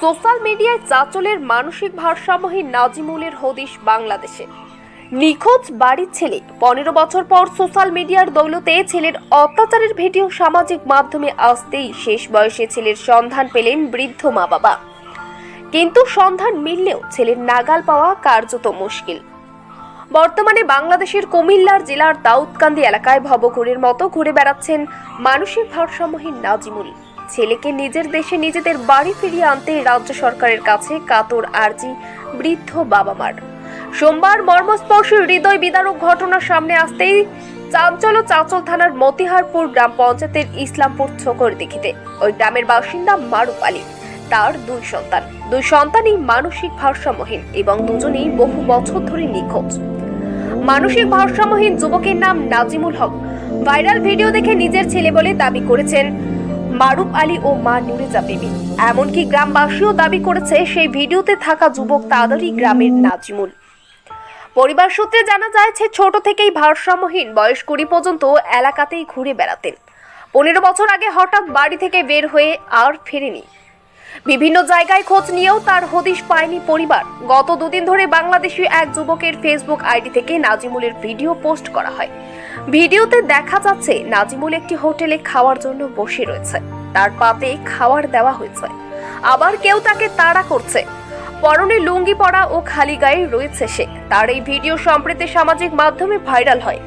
Social মিডিয়ায় চাচলের মানসিক ভারসাম্যহীন নাজিমুলের হদিশ বাংলাদেশে। নিখোঁজ বাড়ির ছেলে। পনেরো বছর পর সোশ্যাল মিডিয়ার দৌলতে ছেলের অত্যাচারের ভিডিও সামাজিক মাধ্যমে আসতেই শেষ বয়সে ছেলের সন্ধান পেলেন বৃদ্ধ মা বাবা কিন্তু সন্ধান মিললেও ছেলের নাগাল পাওয়া কার্যত মুশকিল। বর্তমানে বাংলাদেশের কুমিল্লার জেলার দাউদকান্দি এলাকায় ভবঘুরের মতো ঘুরে বেড়াচ্ছেন মানসিক ভারসাম্যহীন নাজিমুল। ছেলেকে নিজের দেশে নিজেদের বাড়ি ফিরিয়ে আনতে রাজ্য সরকারের কাছে কাতর আর্জি বৃদ্ধ বাবা মার সোমবার মর্মস্পর্শী হৃদয় বিদারক ঘটনা সামনে আসতেই চাঞ্চল চাঁচল থানার মতিহারপুর গ্রাম পঞ্চায়েতের ইসলামপুর ছকর দিঘিতে। ওই গ্রামের বাসিন্দা মারুফ আলী, তার দুই সন্তান। দুই সন্তানই মানসিক ভারসাম্যহীন এবং দুজনেই বহু বছর ধরে নিখোঁজ। মানসিক ভারসাম্যহীন যুবকের নাম নাজিমুল হক। ভাইরাল ভিডিও দেখে নিজের ছেলে বলে দাবি করেছেন মারুফ আলী ও মা নুরেজা বিবি। এমনকি গ্রামবাসীও দাবি করেছে সেই ভিডিওতে থাকা যুবক তাদেরই গ্রামের নাজিমুল। পরিবার সূত্রে জানা যায় ছোট থেকেই ভারসাম্যহীন বয়স কুড়ি পর্যন্ত এলাকাতেই ঘুরে বেড়াতেন। পনেরো বছর আগে হঠাৎ বাড়ি থেকে বের হয়ে আর ফেরেনি। বিভিন্ন জায়গায় খোঁজ নিয়েও তার হদিশ পায়নি পরিবার। গত দুদিন ধরে বাংলাদেশি এক যুবকের ফেসবুক আইডি থেকে নাজিমুলের ভিডিও পোস্ট করা হয়। ভিডিওতে দেখা যাচ্ছে, নাজিমুল একটি হোটেলে খাওয়ার জন্য বসে রয়েছে। তার পাতে খাওয়ার দেওয়া হয়েছে। আবার কেউ তাকে তাড়া করছে। পরনে লুঙ্গি পরা ও খালি গায়ে রয়েছে সে। তার এই ভিডিও সম্প্রতি সামাজিক মাধ্যমে ভাইরাল হয়।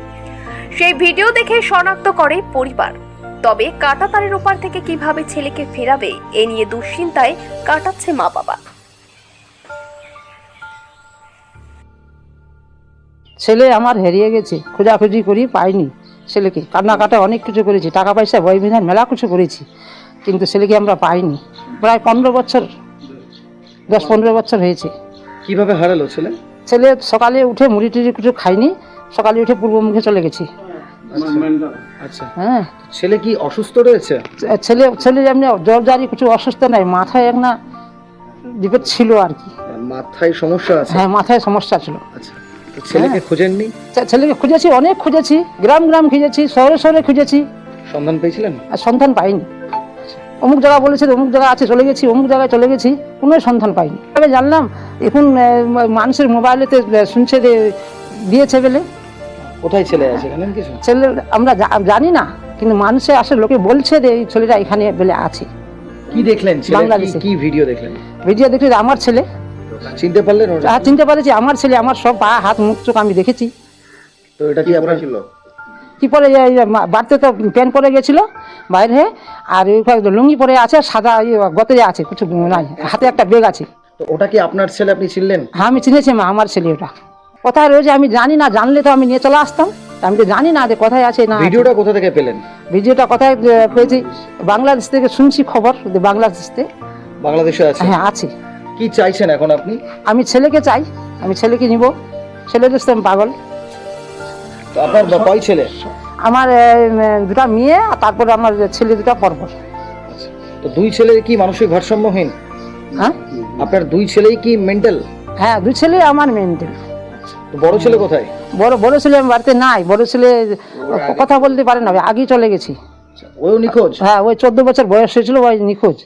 সেই ভিডিও দেখে শনাক্ত করে পরিবার। তবে কাটাতারের ওপার থেকে কীভাবে ছেলেকে ফেরাবে এ নিয়ে দুশ্চিন্তায় কাটাচ্ছে মা বাবা। ছেলে আমার হারিয়ে গেছে খোঁজাখুঁজি করি পাইনি ছেলেকে। কান্নাকাটা অনেক কিছু করেছি টাকা পয়সা বই বিধান মেলা কিছু করেছি কিন্তু ছেলেকে আমরা পাইনি। প্রায় পনেরো বছর দশ পনেরো বছর হয়েছে। কীভাবে হারালো ছেলে? ছেলে সকালে উঠে মুড়ি টুড়ি কিছু খাইনি সকালে উঠে পূর্ব মুখে চলে গেছি। আচ্ছা। হ্যাঁ। ছেলে কি অসুস্থ রয়েছে? ছেলে ছেলে এমনি জ্বর জারি কিছু অসুস্থ নাই মাথায় এক না বিপদ ছিল আর কি। মাথায় সমস্যা আছে? হ্যাঁ মাথায় সমস্যা ছিল। আচ্ছা। ছেলেকে খোঁজেননি? ছে- ছেলেকে খুঁজেছি অনেক খুঁজেছি গ্রাম গ্রাম খুঁজেছি শহরে শহরে খুঁজেছি। সন্ধান পেয়েছিলেন? আর সন্ধান পাইনি। অমুক জায়গা বলেছে অমুক জায়গা আছে চলে গেছি অমুক জায়গায় চলে গেছি কোনো সন্ধান পাইনি। তবে জানলাম এখন মানুষের মোবাইলেতে শুনছে যে দিয়েছে বলে। কোথায় ছেলে আছে? জানেন কিছু? ছেলে আমরা জানি না কিন্তু মানুষে আসে লোকে বলছে যে এই ছেলেটা এখানে বলে আছে। কি দেখলেন বাংলাদেশে। কি ভিডিও দেখলেন? ভিডিও দেখলে যে আমার ছেলে। চিনতে পারলেন? আর চিনতে পারেছি আমার ছেলে আমার সব পা হাত মুখ চোখ আমি দেখেছি। তো এটা কি আপনার ছিল কি পরে বাড়িতে তো প্যান্ট পরে গেছিল বাইরে আর ওই লুঙ্গি পরে আছে সাদা ইয়ে গতে আছে কিছু নাই হাতে একটা ব্যাগ আছে। তো ওটা কি আপনার ছেলে আপনি চিনলেন হ্যাঁ আমি চিনেছি মা আমার ছেলে ওটা। কোথায় রয়েছে আমি জানি না জানলে তো আমি নিয়ে চলে আসতাম। আমি তো জানি না যে কোথায় আছে না ভিডিওটা কোথা থেকে পেলেন? ভিডিওটা কোথায় পেয়েছি। বাংলাদেশ থেকে শুনছি খবর যে বাংলাদেশ থেকে বাংলাদেশে আছে? হ্যাঁ আছে। কি চাইছেন এখন আপনি? আমি ছেলেকে চাই আমি ছেলেকে নিব। ছেলে আমি পাগল। তো আপনার কয় ছেলে? আমার দুটা মেয়ে আর তারপরে আমার ছেলে দুটা পরপর। তো দুই ছেলে কি মানসিক ভারসাম্যহীন? হ্যাঁ? আপনার দুই ছেলেই কি মেন্টাল হ্যাঁ দুই ছেলে আমার মেন্টেল তো বড় ছেলে কোথায়? বড় বড় ছেলে আমার বাড়িতে নাই। বড় ছেলে কথা বলতে পারে না আগেই চলে গেছি। ওও নিখোঁজ? হ্যাঁ ওই চোদ্দ বছর বয়স হয়েছিল ওই নিখোঁজ।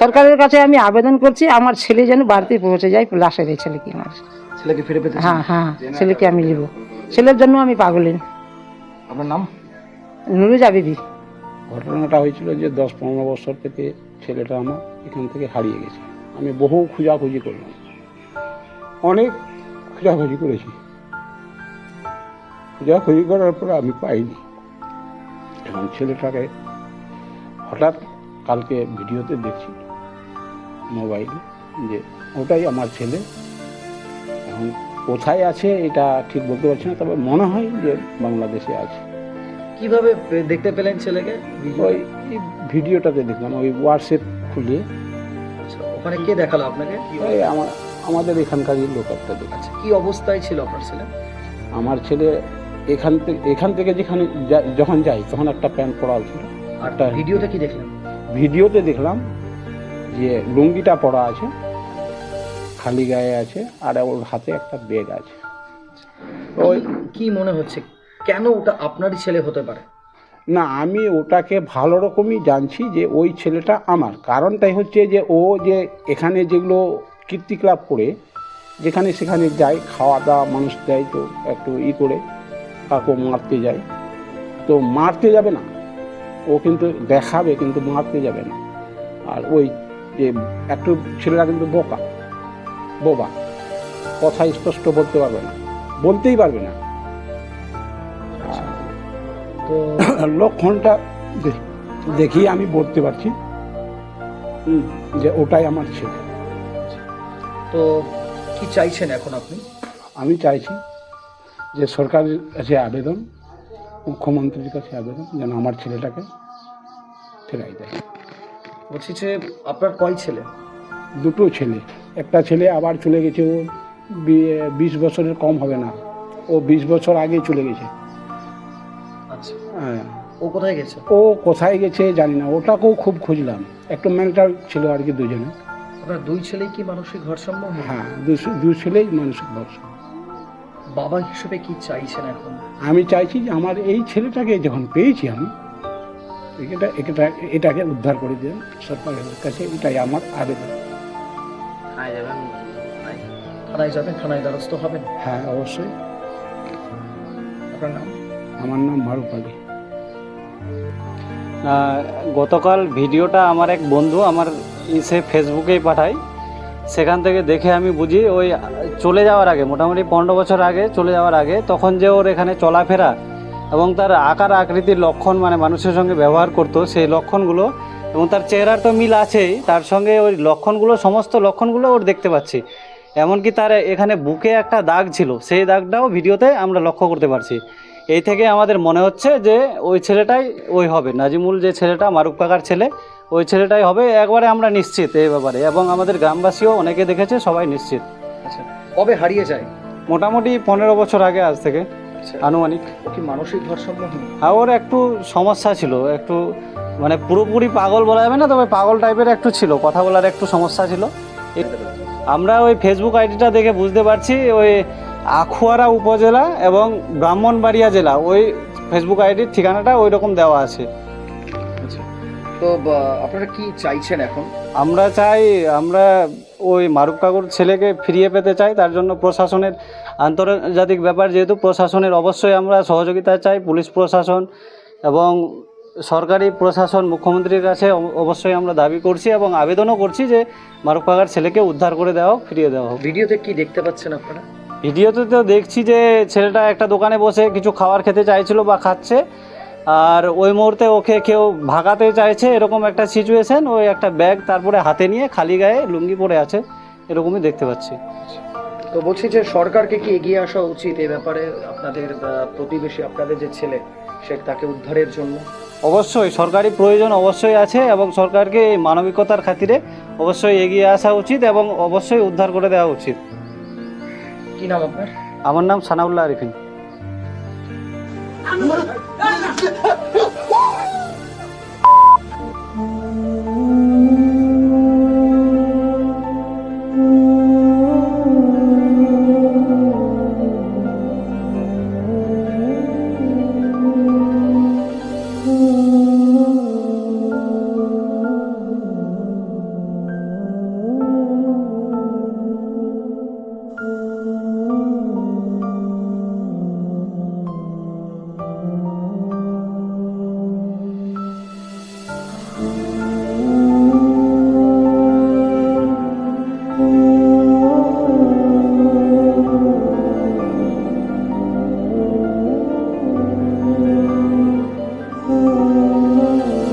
সরকারের কাছে আমি আবেদন করছি আমার ছেলে যেন বাড়িতে পৌঁছে যায় লাশের এই ছেলেকে আমার। ছেলেকে ফিরে পেতে হ্যাঁ হ্যাঁ ছেলেকে আমি নিব। ছেলের জন্য আমি পাগলিন আপনার নাম? নুরুজা বিবি। ঘটনাটা হয়েছিল যে দশ পনেরো বছর থেকে ছেলেটা আমার এখান থেকে হারিয়ে গেছে। আমি বহু খোঁজাখুঁজি করলাম। অনেক খোঁজাখুঁজি করেছি। খোঁজাখুঁজি করার পর আমি পাইনি। এখন ছেলেটাকে হঠাৎ কালকে ভিডিওতে দেখছি মোবাইলে যে ওটাই আমার ছেলে। এখন কোথায় আছে এটা ঠিক বলতে পারছি না তবে মনে হয় যে বাংলাদেশে আছে। কীভাবে দেখতে পেলেন ছেলেকে? ওই ভিডিওটাতে দেখলাম ওই হোয়াটসঅ্যাপ খুলে। আচ্ছা, ওখানে কে দেখাল আপনাকে? ওই আমার আমাদের এখানকারই লোক একটা দেখেছে আচ্ছা কি অবস্থায় ছিল আপনার ছেলে? আমার ছেলে এখান থেকে এখান থেকে যেখানে যখন যাই তখন একটা প্যান্ট পরা ছিল। একটা ভিডিওতে কি দেখলাম? ভিডিওতে দেখলাম যে লুঙ্গিটা পরা আছে খালি গায়ে আছে আর ওর হাতে একটা ব্যাগ আছে। ওই কি মনে হচ্ছে? কেন ওটা আপনারই ছেলে হতে পারে? না আমি ওটাকে ভালো রকমই জানছি যে ওই ছেলেটা আমার। কারণটাই হচ্ছে যে ও যে এখানে যেগুলো কীর্তিক্লাব করে যেখানে সেখানে যায় খাওয়া দাওয়া মানুষ দেয় তো একটু ই করে কাকু মারতে যায়। তো মারতে যাবে না। ও কিন্তু দেখাবে কিন্তু মারতে যাবে না। আর ওই যে একটু ছেলেরা কিন্তু বোকা বোবা। কথা স্পষ্ট বলতে পারবে না বলতেই পারবে না। তো লক্ষণটা দেখি আমি বলতে পারছি যে ওটাই আমার ছেলে। তো কি চাইছেন এখন আপনি? আমি চাইছি যে সরকারের কাছে আবেদন মুখ্যমন্ত্রীর কাছে আবেদন যেন আমার ছেলেটাকে ফেরাই দেয়। বলছি যে আপনার কয় ছেলে? দুটো ছেলে। একটা ছেলে আবার চলে গেছে ও বিশ বছরের কম হবে না। ও বিশ বছর আগে চলে গেছে। আচ্ছা। হ্যাঁ। ও কোথায় গেছে? ও কোথায় গেছে জানি না। ওটাকেও খুব খুঁজলাম। একটু মেন্টাল ছিল আর কি দুজনে আপনার দুই ছেলেই কি মানসিক ভারসাম্য? হ্যাঁ দু- দু ছেলেই মানসিক ভরসা বাবা হিসেবে কি চাইছেন এখন? আমি চাইছি যে আমার এই ছেলেটাকে যখন পেয়েছি আমি এটা এটা এটাকে উদ্ধার করে দেন সরকারের কাছে এটাই আমার আবেদন। থানায় যাবেন? থানায় দ্বারস্থ হবেন? হ্যাঁ অবশ্যই। আপনার নাম? আমার নাম মারুফ আলী। গতকাল ভিডিওটা আমার এক বন্ধু আমার ইসে ফেসবুকেই পাঠায় সেখান থেকে দেখে আমি বুঝি ওই চলে যাওয়ার আগে, মোটামুটি পনেরো বছর আগে চলে যাওয়ার আগে, তখন যে ওর এখানে চলাফেরা এবং তার আকার আকৃতির লক্ষণ মানে মানুষের সঙ্গে ব্যবহার করতো, সেই লক্ষণগুলো এবং তার চেহারার তো মিল আছেই, তার সঙ্গে ওই লক্ষণগুলো, সমস্ত লক্ষণগুলো ওর দেখতে পাচ্ছি। এমনকি তার এখানে বুকে একটা দাগ ছিল, সেই দাগটাও ভিডিওতে আমরা লক্ষ্য করতে পারছি। এই থেকে আমাদের মনে হচ্ছে যে ওই ছেলেটাই ওই হবে। নাজিমুল যে ছেলেটা মারুক কাকার ছেলে ওই ছেলেটাই হবে একবারে আমরা নিশ্চিত এই ব্যাপারে। এবং আমাদের গ্রামবাসীও অনেকে দেখেছে সবাই নিশ্চিত। আচ্ছা কবে হারিয়ে যায়? মোটামুটি পনেরো বছর আগে আজ থেকে আচ্ছা। আনুমানিক। কি মানসিক ভারসাম্যহীন আর ওর একটু সমস্যা ছিল একটু মানে পুরোপুরি পাগল বলা যাবে না তবে পাগল টাইপের একটু ছিল কথা বলার একটু সমস্যা ছিল। আমরা ওই ফেসবুক আইডিটা দেখে বুঝতে পারছি ওই আখুয়ারা উপজেলা এবং ব্রাহ্মণবাড়িয়া জেলা ওই ফেসবুক আইডির ঠিকানাটা ওই রকম দেওয়া আছে। তো আপনারা কি চাইছেন এখন? আমরা চাই আমরা ওই মারুফ কাকুর ছেলেকে ফিরিয়ে পেতে চাই তার জন্য প্রশাসনের আন্তর্জাতিক ব্যাপার যেহেতু প্রশাসনের অবশ্যই আমরা সহযোগিতা চাই পুলিশ প্রশাসন এবং সরকারি প্রশাসন মুখ্যমন্ত্রীর কাছে অবশ্যই আমরা দাবি করছি এবং আবেদনও করছি যে মারুফ কাকার ছেলেকে উদ্ধার করে দেওয়া হোক ফিরিয়ে দেওয়া হোক। ভিডিওতে কি দেখতে পাচ্ছেন আপনারা? ভিডিওতে তো দেখছি যে ছেলেটা একটা দোকানে বসে কিছু খাবার খেতে চাইছিল বা খাচ্ছে আর ওই মুহূর্তে ওকে কেউ ভাগাতে চাইছে এরকম একটা সিচুয়েশন ওই একটা ব্যাগ তারপরে হাতে নিয়ে খালি গায়ে লুঙ্গি পরে আছে এরকমই দেখতে পাচ্ছি। তো বলছি যে সরকারকে কি এগিয়ে আসা উচিত এই ব্যাপারে? আপনাদের প্রতিবেশী আপনাদের যে ছেলে সে তাকে উদ্ধারের জন্য? অবশ্যই সরকারি প্রয়োজন অবশ্যই আছে এবং সরকারকে এই মানবিকতার খাতিরে অবশ্যই এগিয়ে আসা উচিত এবং অবশ্যই উদ্ধার করে দেওয়া উচিত। কি নাম আপনার? আমার নাম সানাউল্লাহ আরিফিন। 阿门阿前 Oh,